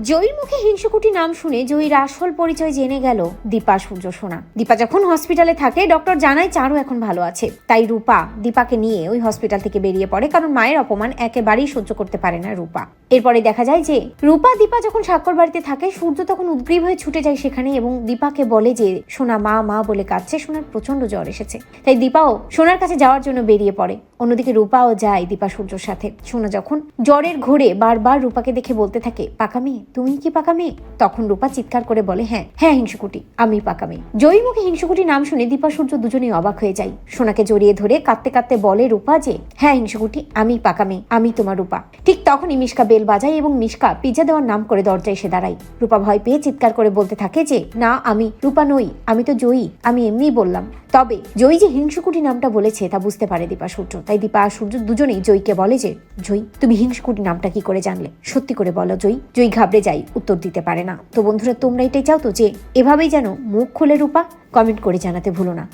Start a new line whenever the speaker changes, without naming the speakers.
জয়ীর মুখে হিংসুকুটি নাম শুনে জয়ীর আসল পরিচয় জেনে গেল দীপা সূর্য সোনা। দীপা যখন হসপিটালে থাকে, ডক্টর জানায় চারু এখন ভালো আছে। তাই রূপা দীপাকে নিয়ে ওই হসপিটাল থেকে বেরিয়ে পড়ে, কারণ মায়ের অপমান একেবারেই সহ্য করতে পারে না রূপা। এরপরে দেখা যায় যে, রূপা দীপা যখন স্বাক্ষর বাড়িতে থাকে, সূর্য তখন উদ্গ্রীব হয়ে ছুটে যায় সেখানে এবং দীপাকে বলে যে, সোনা, মা মা বলে কাঁদছে, সোনার প্রচণ্ড জ্বর এসেছে। তাই দীপাও সোনার কাছে যাওয়ার জন্য বেরিয়ে পড়ে। অন্যদিকে রূপাও যায় দীপা সূর্যর সাথে। সোনা যখন জ্বরের ঘোরে বারবার রূপাকে দেখে বলতে থাকে, পাকা মেয়ে, তুমি কি পাকা মেয়ে? তখন রূপা চিৎকার করে বলে হ্যাঁ হ্যাঁ হিংসুকুটি, আমি পাকা মেয়ে। জয়ী মুখে হিংসুকুটি নাম শুনে দীপা সূর্য দুজনেই অবাক হয়ে যায়। সোনাকে জড়িয়ে ধরে কাঁদতে কাঁদতে বলে রূপা যে হ্যাঁ হিংসুকুটি, আমি পাকা মেয়ে, আমি তোমার রূপা। ঠিক তখনই মিশকা বেল বাজায় এবং মিশকা পিজ্জা দেওয়ার নাম করে দরজায় এসে দাঁড়ায়। রূপা ভয় পেয়ে চিৎকার করে বলতে থাকে যে, না, আমি রূপা নই, আমি তো জয়ী, আমি এমনিই বললাম। তবে জয়ী যে হিংসুকুটি নামটা বলেছে তা বুঝতে পারে দীপা সূর্য তাই দীপা আর সূর্য দুজনেই জয়ীকে বলে যে, জয়ী, তুমি হিংসকুটি নামটা কি করে জানলে? সত্যি করে বলো, জয়ী। জয়ী ঘাবড়ে যাই উত্তর দিতে পারে না। তো বন্ধুরা, তোমরা এটাই চাও তো যে, এভাবেই যেন মুখ খুলে রূপা কমেন্ট করে জানাতে ভুলো না।